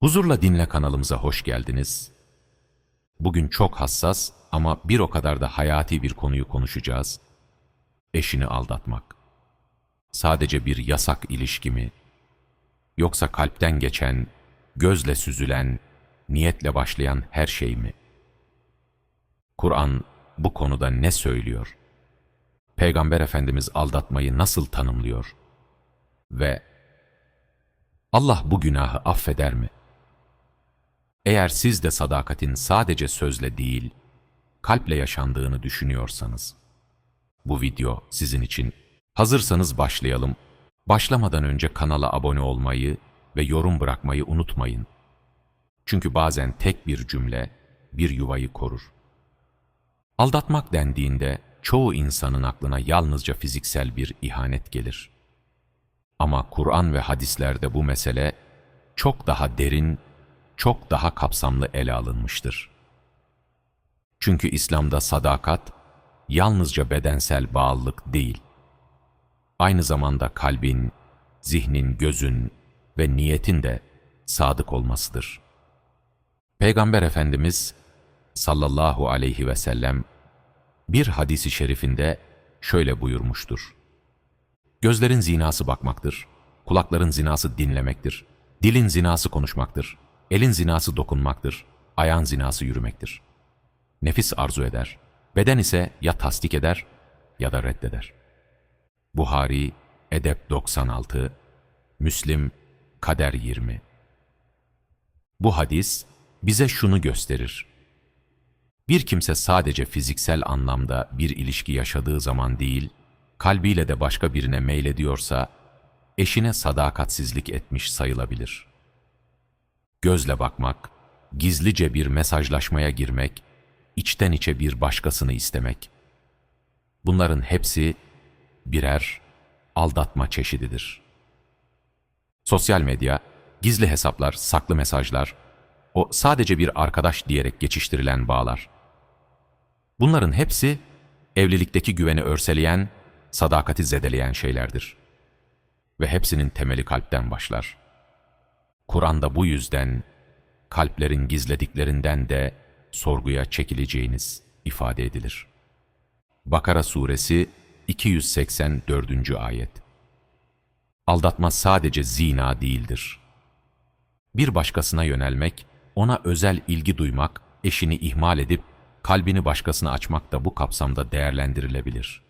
Huzurla Dinle kanalımıza hoş geldiniz. Bugün çok hassas ama bir o kadar da hayati bir konuyu konuşacağız. Eşini aldatmak. Sadece bir yasak ilişki mi? Yoksa kalpten geçen, gözle süzülen, niyetle başlayan her şey mi? Kur'an bu konuda ne söylüyor? Peygamber Efendimiz aldatmayı nasıl tanımlıyor? Ve Allah bu günahı affeder mi? Eğer siz de sadakatin sadece sözle değil, kalple yaşandığını düşünüyorsanız, bu video sizin için. Hazırsanız başlayalım. Başlamadan önce kanala abone olmayı ve yorum bırakmayı unutmayın. Çünkü bazen tek bir cümle bir yuvayı korur. Aldatmak dendiğinde çoğu insanın aklına yalnızca fiziksel bir ihanet gelir. Ama Kur'an ve hadislerde bu mesele çok daha derin, çok daha kapsamlı ele alınmıştır. Çünkü İslam'da sadakat yalnızca bedensel bağlılık değil, aynı zamanda kalbin, zihnin, gözün ve niyetin de sadık olmasıdır. Peygamber Efendimiz sallallahu aleyhi ve sellem bir hadisi şerifinde şöyle buyurmuştur. Gözlerin zinası bakmaktır, kulakların zinası dinlemektir, dilin zinası konuşmaktır, elin zinası dokunmaktır, ayağın zinası yürümektir. Nefis arzu eder, beden ise ya tasdik eder ya da reddeder. Buhari, Edep 96, Müslim, Kader 20. Bu hadis bize şunu gösterir. Bir kimse sadece fiziksel anlamda bir ilişki yaşadığı zaman değil, kalbiyle de başka birine meylediyorsa, eşine sadakatsizlik etmiş sayılabilir. Gözle bakmak, gizlice bir mesajlaşmaya girmek, içten içe bir başkasını istemek. Bunların hepsi birer aldatma çeşididir. Sosyal medya, gizli hesaplar, saklı mesajlar, o sadece bir arkadaş diyerek geçiştirilen bağlar. Bunların hepsi evlilikteki güveni örseleyen, sadakati zedeleyen şeylerdir. Ve hepsinin temeli kalpten başlar. Kur'an'da bu yüzden kalplerin gizlediklerinden de sorguya çekileceğiniz ifade edilir. Bakara Suresi 284. Ayet Aldatma sadece zina değildir. Bir başkasına yönelmek, ona özel ilgi duymak, eşini ihmal edip kalbini başkasına açmak da bu kapsamda değerlendirilebilir.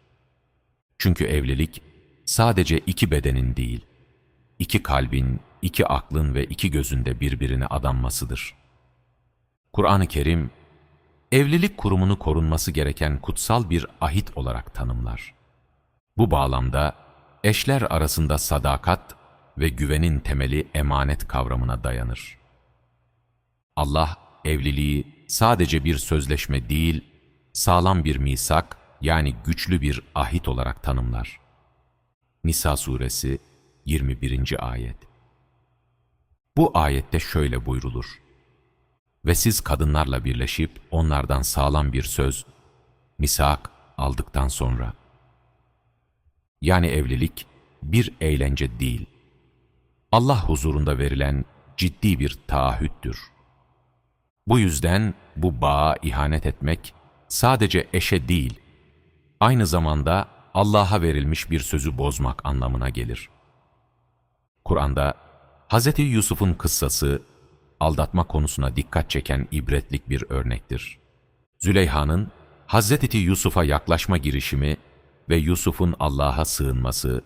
Çünkü evlilik sadece iki bedenin değil, iki kalbin, iki aklın ve iki gözünde birbirine adanmasıdır. Kur'an-ı Kerim, evlilik kurumunu korunması gereken kutsal bir ahit olarak tanımlar. Bu bağlamda eşler arasında sadakat ve güvenin temeli emanet kavramına dayanır. Allah evliliği sadece bir sözleşme değil, sağlam bir misak yani güçlü bir ahit olarak tanımlar. Nisa suresi 21. ayet Bu ayette şöyle buyrulur. Ve siz kadınlarla birleşip onlardan sağlam bir söz, misak aldıktan sonra. Yani evlilik bir eğlence değil. Allah huzurunda verilen ciddi bir taahhüttür. Bu yüzden bu bağa ihanet etmek sadece eşe değil, aynı zamanda Allah'a verilmiş bir sözü bozmak anlamına gelir. Kur'an'da Hz. Yusuf'un kıssası aldatma konusuna dikkat çeken ibretlik bir örnektir. Züleyha'nın Hz. Yusuf'a yaklaşma girişimi ve Yusuf'un Allah'a sığınması,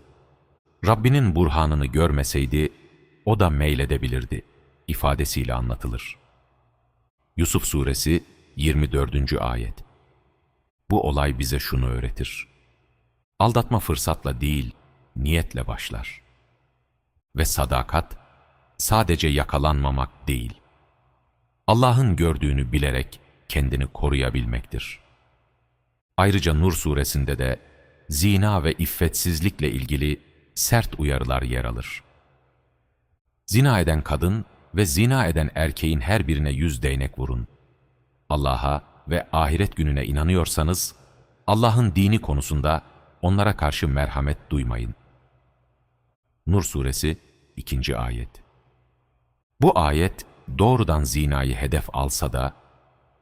Rabbinin burhanını görmeseydi o da meyledebilirdi ifadesiyle anlatılır. Yusuf Suresi 24. Ayet Bu olay bize şunu öğretir. Aldatma fırsatla değil, niyetle başlar. Ve sadakat, sadece yakalanmamak değil, Allah'ın gördüğünü bilerek kendini koruyabilmektir. Ayrıca Nur suresinde de zina ve iffetsizlikle ilgili sert uyarılar yer alır. Zina eden kadın ve zina eden erkeğin her birine yüz değnek vurun. Allah'a ve ahiret gününe inanıyorsanız, Allah'ın dini konusunda onlara karşı merhamet duymayın. Nur suresi 2. ayet Bu ayet doğrudan zinayı hedef alsa da,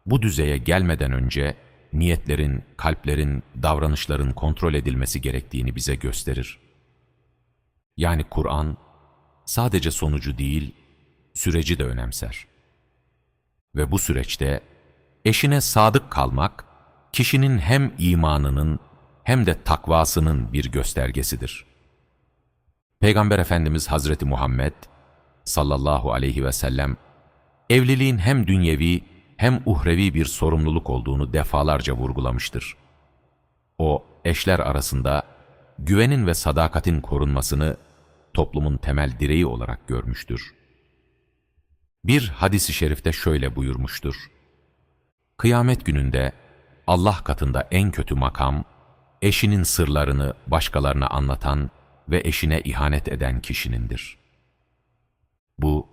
bu düzeye gelmeden önce niyetlerin, kalplerin, davranışların kontrol edilmesi gerektiğini bize gösterir. Yani Kur'an sadece sonucu değil, süreci de önemser. Ve bu süreçte eşine sadık kalmak, kişinin hem imanının hem de takvasının bir göstergesidir. Peygamber Efendimiz Hazreti Muhammed sallallahu aleyhi ve sellem evliliğin hem dünyevi hem uhrevi bir sorumluluk olduğunu defalarca vurgulamıştır. O, eşler arasında güvenin ve sadakatin korunmasını toplumun temel direği olarak görmüştür. Bir hadisi şerifte şöyle buyurmuştur. Kıyamet gününde Allah katında en kötü makam, eşinin sırlarını başkalarına anlatan ve eşine ihanet eden kişinindir. Bu,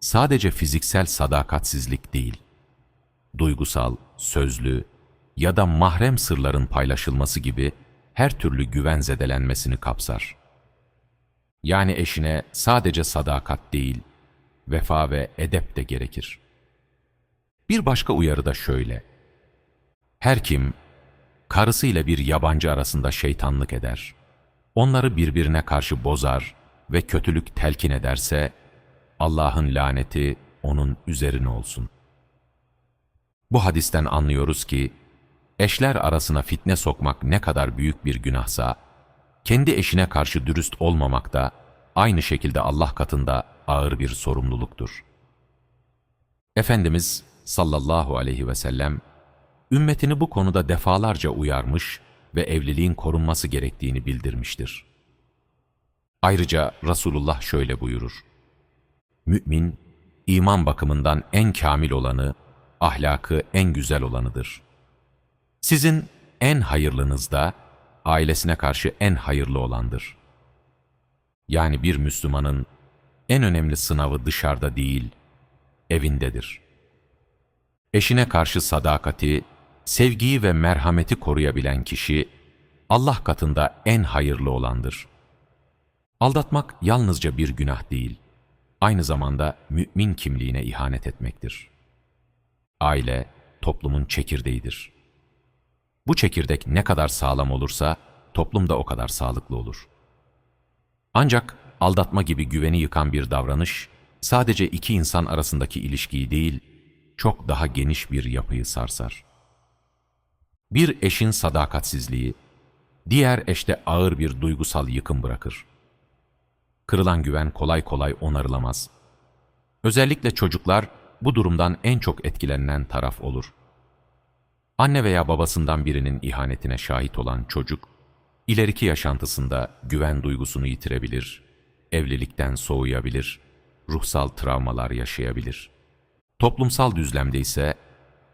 sadece fiziksel sadakatsizlik değil, duygusal, sözlü ya da mahrem sırların paylaşılması gibi her türlü güven zedelenmesini kapsar. Yani eşine sadece sadakat değil, vefa ve edep de gerekir. Bir başka uyarı da şöyle. Her kim, karısıyla bir yabancı arasında şeytanlık eder, onları birbirine karşı bozar ve kötülük telkin ederse, Allah'ın laneti onun üzerine olsun. Bu hadisten anlıyoruz ki, eşler arasına fitne sokmak ne kadar büyük bir günahsa, kendi eşine karşı dürüst olmamak da aynı şekilde Allah katında ağır bir sorumluluktur. Efendimiz sallallahu aleyhi ve sellem, ümmetini bu konuda defalarca uyarmış ve evliliğin korunması gerektiğini bildirmiştir. Ayrıca Resulullah şöyle buyurur. Mümin, iman bakımından en kamil olanı, ahlakı en güzel olanıdır. Sizin en hayırlınız da, ailesine karşı en hayırlı olandır. Yani bir Müslümanın en önemli sınavı dışarıda değil, evindedir. Eşine karşı sadakati, sevgiyi ve merhameti koruyabilen kişi, Allah katında en hayırlı olandır. Aldatmak yalnızca bir günah değil, aynı zamanda mümin kimliğine ihanet etmektir. Aile, toplumun çekirdeğidir. Bu çekirdek ne kadar sağlam olursa, toplum da o kadar sağlıklı olur. Ancak aldatma gibi güveni yıkan bir davranış, sadece iki insan arasındaki ilişkiyi değil, çok daha geniş bir yapıyı sarsar. Bir eşin sadakatsizliği, diğer eşte ağır bir duygusal yıkım bırakır. Kırılan güven kolay kolay onarılamaz. Özellikle çocuklar bu durumdan en çok etkilenen taraf olur. Anne veya babasından birinin ihanetine şahit olan çocuk, ileriki yaşantısında güven duygusunu yitirebilir, evlilikten soğuyabilir, ruhsal travmalar yaşayabilir. Toplumsal düzlemde ise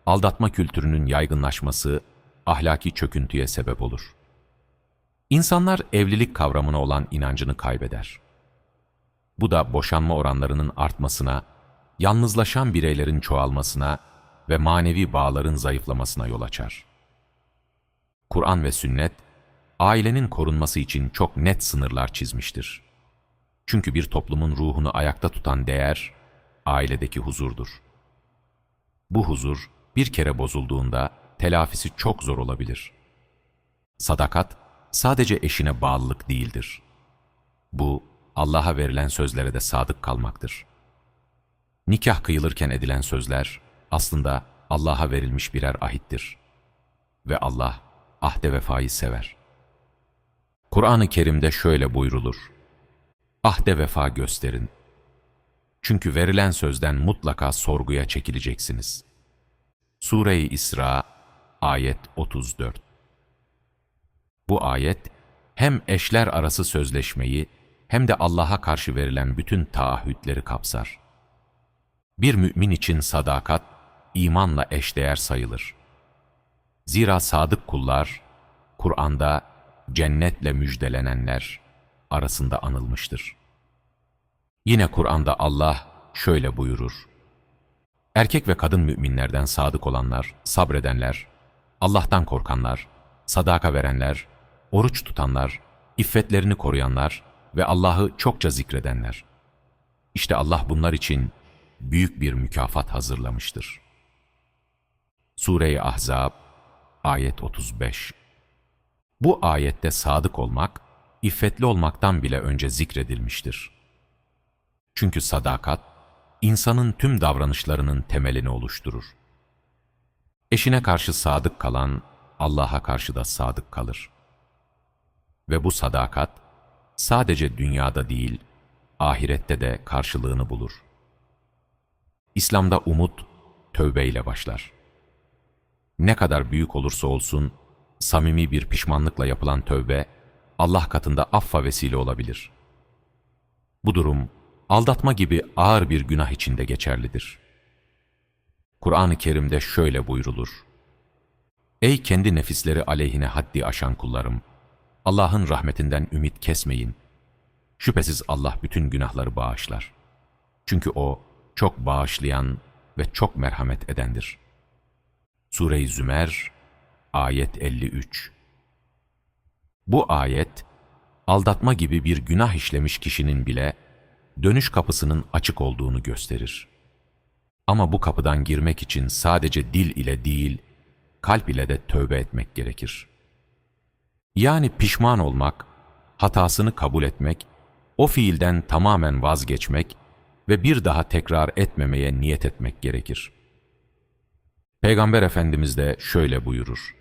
aldatma kültürünün yaygınlaşması ahlaki çöküntüye sebep olur. İnsanlar evlilik kavramına olan inancını kaybeder. Bu da boşanma oranlarının artmasına, yalnızlaşan bireylerin çoğalmasına ve manevi bağların zayıflamasına yol açar. Kur'an ve sünnet, ailenin korunması için çok net sınırlar çizmiştir. Çünkü bir toplumun ruhunu ayakta tutan değer, ailedeki huzurdur. Bu huzur, bir kere bozulduğunda telafisi çok zor olabilir. Sadakat, sadece eşine bağlılık değildir. Bu, Allah'a verilen sözlere de sadık kalmaktır. Nikah kıyılırken edilen sözler, aslında Allah'a verilmiş birer ahittir. Ve Allah, ahde vefayı sever. Kur'an-ı Kerim'de şöyle buyrulur. Ahde vefa gösterin. Çünkü verilen sözden mutlaka sorguya çekileceksiniz. Sure-i İsra, ayet 34 Bu ayet, hem eşler arası sözleşmeyi hem de Allah'a karşı verilen bütün taahhütleri kapsar. Bir mümin için sadakat, imanla eşdeğer sayılır. Zira sadık kullar, Kur'an'da cennetle müjdelenenler arasında anılmıştır. Yine Kur'an'da Allah şöyle buyurur. Erkek ve kadın müminlerden sadık olanlar, sabredenler, Allah'tan korkanlar, sadaka verenler, oruç tutanlar, iffetlerini koruyanlar ve Allah'ı çokça zikredenler. İşte Allah bunlar için büyük bir mükafat hazırlamıştır. Sure-i Ahzab, ayet 35 Bu ayette sadık olmak, iffetli olmaktan bile önce zikredilmiştir. Çünkü sadakat, insanın tüm davranışlarının temelini oluşturur. Eşine karşı sadık kalan, Allah'a karşı da sadık kalır. Ve bu sadakat, sadece dünyada değil, ahirette de karşılığını bulur. İslam'da umut, tövbeyle başlar. Ne kadar büyük olursa olsun, samimi bir pişmanlıkla yapılan tövbe, Allah katında affa vesile olabilir. Bu durum, aldatma gibi ağır bir günah içinde geçerlidir. Kur'an-ı Kerim'de şöyle buyrulur. Ey kendi nefisleri aleyhine haddi aşan kullarım! Allah'ın rahmetinden ümit kesmeyin. Şüphesiz Allah bütün günahları bağışlar. Çünkü O çok bağışlayan ve çok merhamet edendir. Sure-i Zümer, ayet 53 Bu ayet, aldatma gibi bir günah işlemiş kişinin bile dönüş kapısının açık olduğunu gösterir. Ama bu kapıdan girmek için sadece dil ile değil, kalp ile de tövbe etmek gerekir. Yani pişman olmak, hatasını kabul etmek, o fiilden tamamen vazgeçmek ve bir daha tekrar etmemeye niyet etmek gerekir. Peygamber Efendimiz de şöyle buyurur.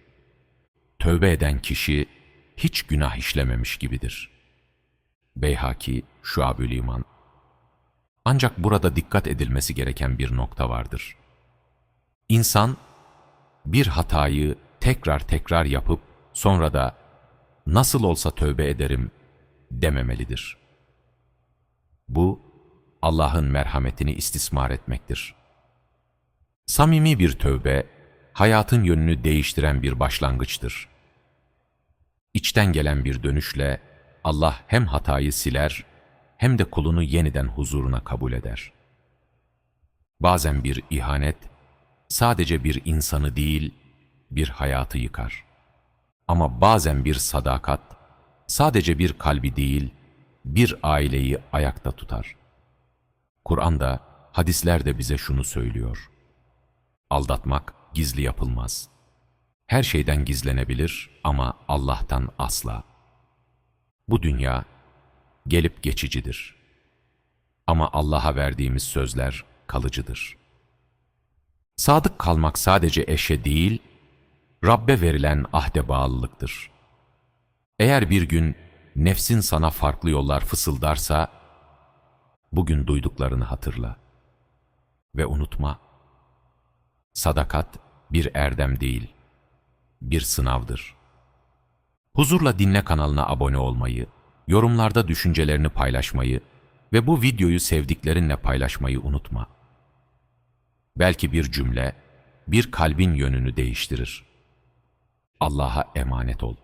Tövbe eden kişi hiç günah işlememiş gibidir. Beyhaki, Şuab-ül İman. Ancak burada dikkat edilmesi gereken bir nokta vardır. İnsan, bir hatayı tekrar tekrar yapıp sonra da nasıl olsa tövbe ederim dememelidir. Bu, Allah'ın merhametini istismar etmektir. Samimi bir tövbe, hayatın yönünü değiştiren bir başlangıçtır. İçten gelen bir dönüşle Allah hem hatayı siler, hem de kulunu yeniden huzuruna kabul eder. Bazen bir ihanet, sadece bir insanı değil, bir hayatı yıkar. Ama bazen bir sadakat, sadece bir kalbi değil, bir aileyi ayakta tutar. Kur'an'da, hadisler de bize şunu söylüyor. Aldatmak gizli yapılmaz. Her şeyden gizlenebilir ama Allah'tan asla. Bu dünya gelip geçicidir. Ama Allah'a verdiğimiz sözler kalıcıdır. Sadık kalmak sadece eşe değil, Rabbe verilen ahde bağlılıktır. Eğer bir gün nefsin sana farklı yollar fısıldarsa, bugün duyduklarını hatırla. Ve unutma, sadakat bir erdem değil, bir sınavdır. Huzurla Dinle kanalına abone olmayı, yorumlarda düşüncelerini paylaşmayı ve bu videoyu sevdiklerinle paylaşmayı unutma. Belki bir cümle, bir kalbin yönünü değiştirir. Allah'a emanet ol.